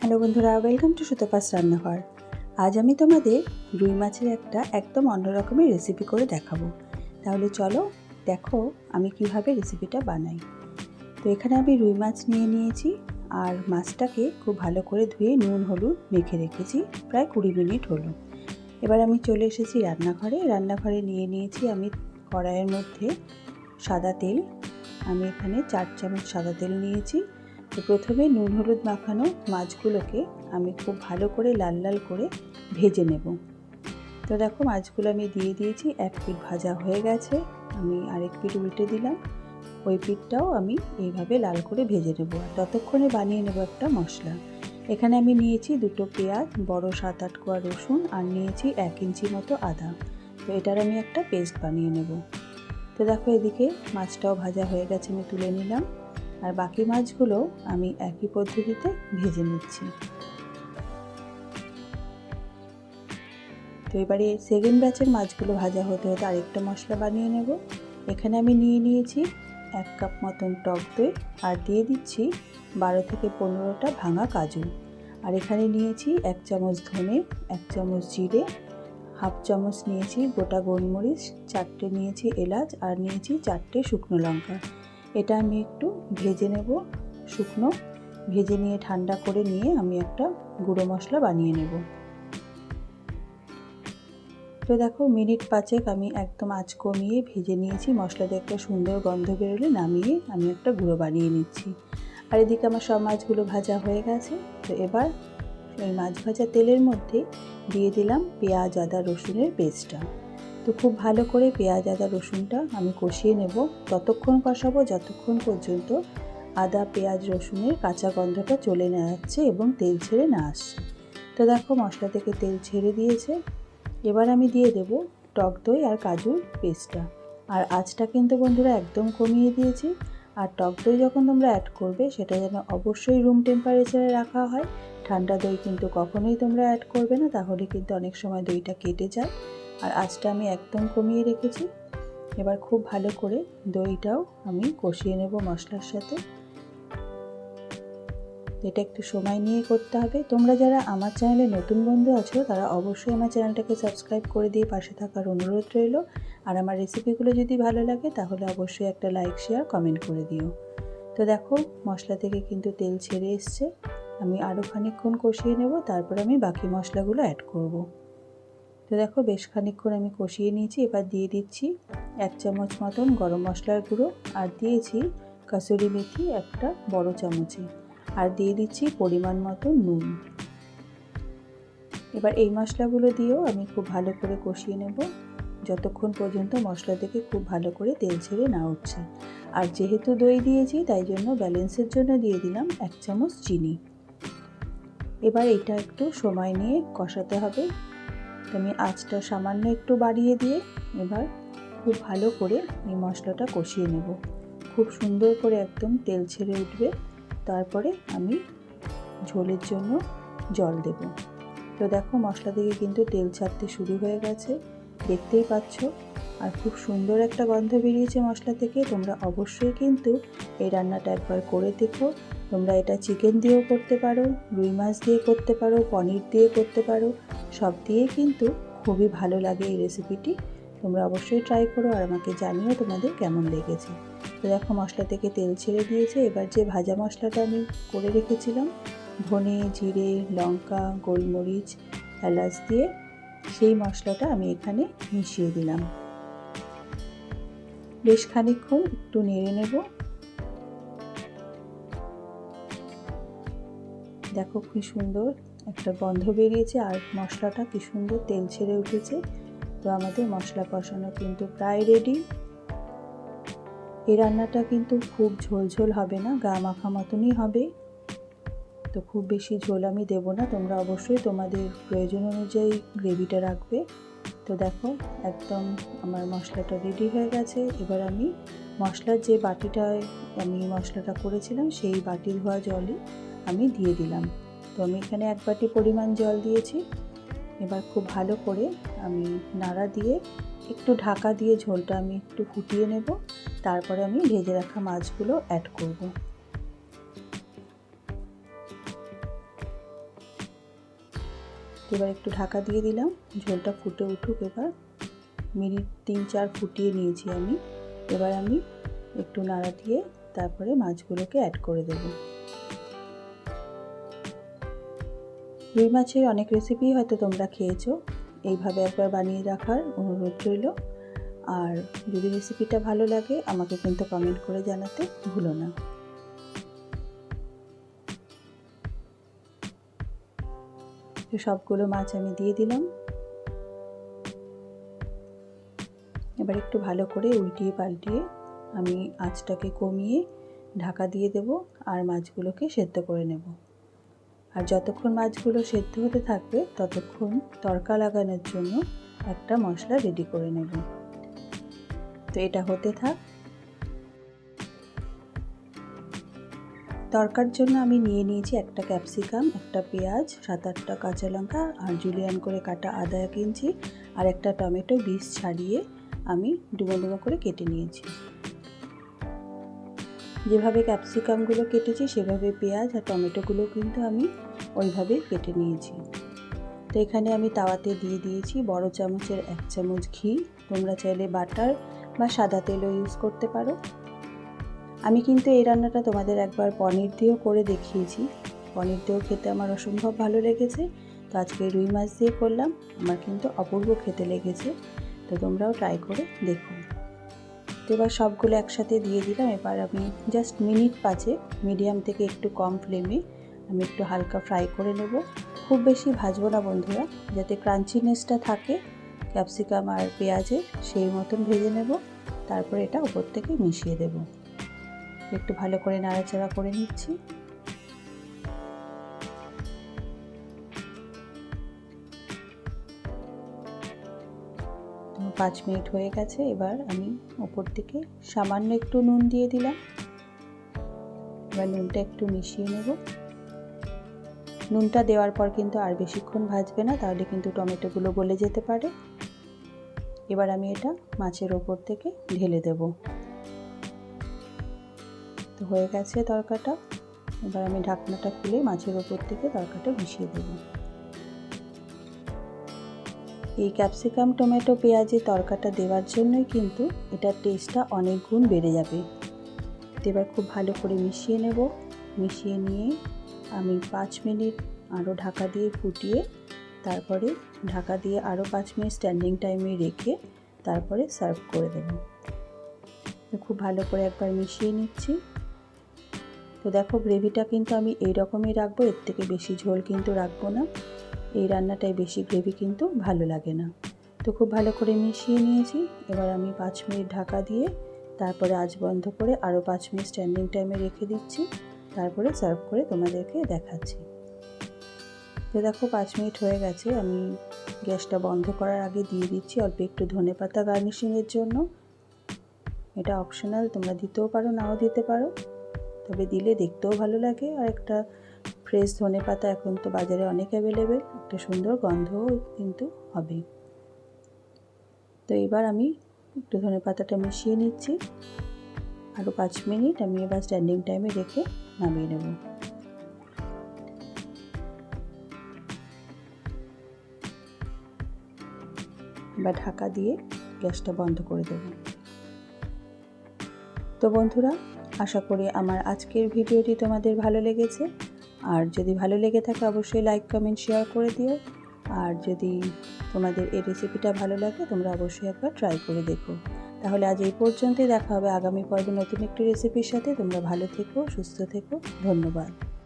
Hello বন্ধুরা welcome to Sutapa's রান্নাঘর। আজ আমি তোমাদের রুই মাছের একটা একদম অন্যরকমের রেসিপি করে দেখাবো। তাহলে চলো দেখো আমি কীভাবে রেসিপিটা বানাই। তো এখানে আমি রুই মাছ নিয়ে নিয়েছি, আর মাছটাকে খুব ভালো করে ধুয়ে নুন, হলুদ মেখে রেখেছি, প্রায় কুড়ি মিনিট হলো। এবার আমি চলে এসেছি রান্নাঘরে। রান্নাঘরে নিয়ে নিয়েছি আমি কড়াইয়ের মধ্যে সাদা তেল। আমি এখানে চার চামচ সাদা তেল নিয়েছি। প্রথমে নুন হলুদ মাখানো মাছগুলোকে আমি খুব ভালো করে লাল লাল করে ভেজে নেব। তো দেখো মাছগুলো আমি দিয়ে দিয়েছি, এক পিঠ ভাজা হয়ে গেছে, আমি আরেক পিঠ উল্টে দিলাম। ওই পিঠটাও আমি এইভাবে লাল করে ভেজে নেব আর ততক্ষণে বানিয়ে নেব একটা মশলা। এখানে আমি নিয়েছি দুটো পেঁয়াজ, বড় সাত আট কোয়া রসুন আর নিয়েছি এক ইঞ্চি মতো আদা। তো এটার আমি একটা পেস্ট বানিয়ে নেব। তো দেখো এদিকে মাছটাও ভাজা হয়ে গেছে, আমি তুলে নিলাম। আর বাকি মাছগুলো আমি একই পদ্ধতিতে ভেজে নিচ্ছি। তো এবারে সেকেন্ড ব্যাচের মাছগুলো ভাজা হতে হতে আরেকটা মশলা বানিয়ে নেব। এখানে আমি নিয়ে নিয়েছি এক কাপ মতন টক দই আর দিয়ে দিচ্ছি বারো থেকে পনেরোটা ভাঙা কাজু। আর এখানে নিয়েছি এক চামচ ধনে, এক চামচ জিরে, হাফ চামচ নিয়েছি গোটা গোলমরিচ, চারটে নিয়েছি এলাচ আর নিয়েছি চারটে শুকনো লঙ্কা। এটা আমি একটু ভেজে নেব শুকনো। ভেজে নিয়ে ঠান্ডা করে নিয়ে আমি একটা গুঁড়ো মশলা বানিয়ে নেব। তো দেখো মিনিট পাঁচেক আমি একদম আঁচ কমিয়ে ভেজে নিয়েছি। মশলাতে একটা সুন্দর গন্ধ বেরোলে নামিয়ে আমি একটা গুঁড়ো বানিয়ে নিচ্ছি। আর এদিকে আমার সব মাছগুলো ভাজা হয়ে গেছে। তো এবার ওই মাছ ভাজা তেলের মধ্যে দিয়ে দিলাম পেঁয়াজ, আদা, রসুনের পেস্টটা। তো খুব ভালো করে পেঁয়াজ, আদা, রসুনটা আমি কষিয়ে নেব। ততক্ষণ কষাবো যতক্ষণ পর্যন্ত আদা, পেঁয়াজ, রসুনের কাঁচা গন্ধটা চলে না যাচ্ছে এবং তেল ছেড়ে না আসছে। তো দেখো মশলা থেকে তেল ছেড়ে দিয়েছে। এবার আমি দিয়ে দেব টক দই আর কাজুর পেস্টটা। আর আঁচটা কিন্তু বন্ধুরা একদম কমিয়ে দিয়েছি। আর টক দই যখন তোমরা অ্যাড করবে সেটা যেন অবশ্যই রুম টেম্পারেচারে রাখা হয়। ঠান্ডা দই কিন্তু কখনোই তোমরা অ্যাড করবে না, তাহলে কিন্তু অনেক সময় দইটা কেটে যায়। আর আঁচটা আমি একদম কমিয়ে রেখেছি। এবার খুব ভালো করে দইটাও আমি কষিয়ে নেব মশলার সাথে। এটা একটু সময় নিয়ে করতে হবে। তোমরা যারা আমার চ্যানেলে নতুন বন্ধু আছো, তারা অবশ্যই আমার চ্যানেলটাকে সাবস্ক্রাইব করে দিয়ে পাশে থাকার অনুরোধ রইল। আর আমার রেসিপিগুলো যদি ভালো লাগে, তাহলে অবশ্যই একটা লাইক, শেয়ার, কমেন্ট করে দিও। তো দেখো, মশলা থেকে কিন্তু তেল ছেড়ে এসছে। আমি আরও খানিকক্ষণ কষিয়ে নেব, তারপর আমি বাকি মশলাগুলো অ্যাড করব। তো দেখো বেশ খানিকক্ষণ আমি কষিয়ে নিয়েছি, এবার দিয়ে দিচ্ছি এক চামচ মতন গরম মশলার গুঁড়ো আর দিয়েছি কাসুরি মেথি একটা বড় চামচে আর দিয়ে দিচ্ছি পরিমাণ মতো নুন। এবার এই মশলাগুলো দিয়েও আমি খুব ভালো করে কষিয়ে নেব, যতক্ষণ পর্যন্ত মশলা থেকে খুব ভালো করে তেল ছেড়ে না উঠছে। আর যেহেতু দই দিয়েছি, তাই জন্য ব্যালেন্সের জন্য দিয়ে দিলাম এক চামচ চিনি। এবার এটা একটু সময় নিয়ে কষাতে হবে আমি আঁচটা সামান্য একটু বাড়িয়ে দিয়ে এবার খুব ভালো করে এই মশলাটা কষিয়ে নেব। খুব সুন্দর করে একদম তেল ছেড়ে উঠবে। তারপরে আমি ঝোলের জন্য জল দেব। তো দেখো মশলা থেকে কিন্তু তেল ছাড়তে শুরু হয়ে গেছে। দেখতেই পাচ্ছ? আর খুব সুন্দর একটা গন্ধ বেরিয়েছে মশলা থেকে। তোমরা অবশ্যই কিন্তু এই রান্নাটা একবার করে দেখো। তোমরা এটা চিকেন দিয়েও করতে পারো, রুই মাছ দিয়ে করতে পারো, পনির দিয়ে করতে পারো। সব দিয়ে কিন্তু খুবই ভালো লাগে এই রেসিপিটি তোমরা অবশ্যই ট্রাই করো আর আমাকে জানিও তোমাদের কেমন লেগেছে। তো দেখো, মশলা থেকে তেল ছেড়ে দিয়েছে। এবার যে ভাজা মশলাটা আমি করে রেখেছিলাম, ধনে, জিরে, লঙ্কা, গোলমরিচ, এলাচ দিয়ে সেই মশলাটা আমি এখানে মিশিয়ে দিলাম। বেশ খানিকক্ষণ একটু নেড়ে নেব। দেখো কি সুন্দর একটা গন্ধ বেরিয়েছে আর মশলাটা কি সুন্দর তেল ছেড়ে উঠেছে। তো আমাদের মশলা কষানো কিন্তু প্রায় রেডি এই রান্নাটা কিন্তু খুব ঝোল ঝোল হবে না, গা মাখা মতনই হবে। তো খুব বেশি ঝোল আমি দেব না, তোমরা অবশ্যই তোমাদের প্রয়োজন অনুযায়ী গ্রেভিটা রাখবে। তো দেখো, একদম আমার মশলাটা রেডি হয়ে গেছে। এবার আমি মশলার যে বাটিটায় আমি মশলাটা করেছিলাম, সেই বাটি ধোয়া জলই আমি দিয়ে দিলাম। তো আমি এখানে এক বাটি পরিমাণ জল দিয়েছি। এবার খুব ভালো করে আমি নাড়া দিয়ে একটু ঢাকা দিয়ে ঝোলটা আমি একটু ফুটিয়ে নেব। তারপরে আমি ভেজে রাখা মাছগুলো অ্যাড করব। এবার একটু ঢাকা দিয়ে দিলাম। ঝোলটা ফুটে উঠুক এবার। মিনিট তিন চার ফুটিয়ে নিয়েছি আমি। এবার আমি একটু নাড়া দিয়ে তারপরে মাছগুলোকে অ্যাড করে দেব। রুই মাছের অনেক রেসিপি হয়তো তোমরা খেয়েছো। এইভাবে একবার বানিয়ে রাখার অনুরোধ রইল। আর যদি রেসিপিটা ভালো লাগে, আমাকে কিন্তু কমেন্ট করে জানাতে ভুলো না। সবগুলো মাছ আমি দিয়ে দিলাম। এবার একটু ভালো করে উল্টিয়ে পাল্টিয়ে আমি আঁচটাকে কমিয়ে ঢাকা দিয়ে দেব আর মাছগুলোকে সেদ্ধ করে নেব। আর যতক্ষণ মাছগুলো সেদ্ধ হতে থাকবে, ততক্ষণ তড়কা লাগানোর জন্য একটা মশলা রেডি করে নেব। তো এটা হতে থাক। তরকার জন্য আমি নিয়ে নিয়েছি একটা ক্যাপসিকাম, একটা পেঁয়াজ, সাত আটটা কাঁচা লঙ্কা আর জুলিয়ান করে কাটা আদা এক ইঞ্চি আর একটা টমেটো বীজ ছাড়িয়ে আমি ডুমো ডুমো করে কেটে নিয়েছি। যেভাবে ক্যাপসিকামগুলো কেটেছি, সেভাবে পেঁয়াজ আর টমেটোগুলো কিন্তু আমি ওইভাবে কেটে নিয়েছি। তো এখানে আমি তাওয়াতে দিয়ে দিয়েছি বড় চামচের এক চামচ ঘি। তোমরা চাইলে বাটার বা সাদা তেলও ইউজ করতে পারো। আমি কিন্তু এই রান্নাটা তোমাদের একবার পনির দিয়েও করে দেখিয়েছি। পনির দিয়েও খেতে আমার অসম্ভব ভালো লেগেছে। তো আজকে রুই মাছ দিয়ে করলাম, আমার কিন্তু অপূর্ব খেতে লেগেছে। তো তোমরাও ট্রাই করে দেখো। তো এবার সবগুলো একসাথে দিয়ে দিলাম। এবার আমি জাস্ট মিনিট পাঁচে মিডিয়াম থেকে একটু কম ফ্লেমে আমি একটু হালকা ফ্রাই করে নেব। খুব বেশি ভাজবো না, বন্ধুরা। যাতে ক্রাঞ্চিনেসটা থাকে ক্যাপসিকাম আর পেঁয়াজে, সেই মতন ভেজে নেব। তারপরে এটা ওপর থেকে মিশিয়ে দেব। একটু ভালো করে নাড়াচাড়া করে নিচ্ছি। পাঁচ মিনিট হয়ে গেছে, এবার আমি ওপর থেকে সামান্য একটু নুন দিয়ে দিলাম। এবার নুনটা একটু মিশিয়ে নেব। নুনটা দেওয়ার পর কিন্তু আর বেশিক্ষণ ভাজবে না, তাহলে কিন্তু টমেটোগুলো গলে যেতে পারে। এবার আমি এটা মাছের ওপর থেকে ঢেলে দেব। তো হয়ে গেছে তরকাটা। এবার আমি ঢাকনাটা খুলে মাছের ওপর থেকে তরকাটা মিশিয়ে দেবো। এই ক্যাপসিকাম, টমেটো পেঁয়াজের তরকাটা দেওয়ার জন্যই কিন্তু এটার টেস্টটা অনেক গুণ বেড়ে যাবে। এবার খুব ভালো করে মিশিয়ে নেব। মিশিয়ে নিয়ে আমি পাঁচ মিনিট আরও ঢাকা দিয়ে ফুটিয়ে, তারপরে ঢাকা দিয়ে আরও পাঁচ মিনিট স্ট্যান্ডিং টাইমে রেখে তারপরে সার্ভ করে দেব। খুব ভালো করে একবার মিশিয়ে নিচ্ছি। তো দেখো গ্রেভিটা কিন্তু আমি এই রকমই রাখব, এর থেকে বেশি ঝোল কিন্তু রাখব না। এই রান্নাটায় বেশি গ্রেভি কিন্তু ভালো লাগে না। তো খুব ভালো করে মিশিয়ে নিয়েছি। এবার আমি পাঁচ মিনিট ঢাকা দিয়ে তারপরে আজ বন্ধ করে আরও পাঁচ মিনিট স্ট্যান্ডিং টাইমে রেখে দিচ্ছি। তারপরে সার্ভ করে তোমাদেরকে দেখাচ্ছি। তো দেখো, পাঁচ মিনিট হয়ে গেছে, আমি গ্যাসটা বন্ধ করার আগে দিয়ে দিচ্ছি অল্প একটু ধনে পাতা গার্নিশিংয়ের জন্য। এটা অপশনাল তোমরা দিতেও পারো, নাও দিতে পারো। তবে দিলে দেখতেও ভালো লাগে। আর একটা ফ্রেশ ধনে পাতা এখন তো বাজারে অনেক অ্যাভেলেবেল একটা সুন্দর গন্ধও কিন্তু হবে। তো এবার আমি একটু ধনে পাতাটা মিশিয়ে নিচ্ছি। আরও পাঁচ মিনিট আমি এবার স্ট্যান্ডিং টাইমে রেখে নামিয়ে নেব। বা ঢাকা দিয়ে গ্যাসটা বন্ধ করে দেব। তো বন্ধুরা, আশা করি আমার আজকের ভিডিওটি তোমাদের ভালো লেগেছে। আর যদি ভালো লেগে থাকে, অবশ্যই লাইক কমেন্ট শেয়ার করে দিও। আর যদি তোমাদের এই রেসিপিটা ভালো লাগে, তোমরা অবশ্যই একবার ট্রাই করে দেখো। তাহলে আজ এই পর্যন্তই। দেখা হবে আগামী পর্বে নতুন একটি রেসিপির সাথে। তোমরা ভালো থেকো, সুস্থ থেকো। ধন্যবাদ।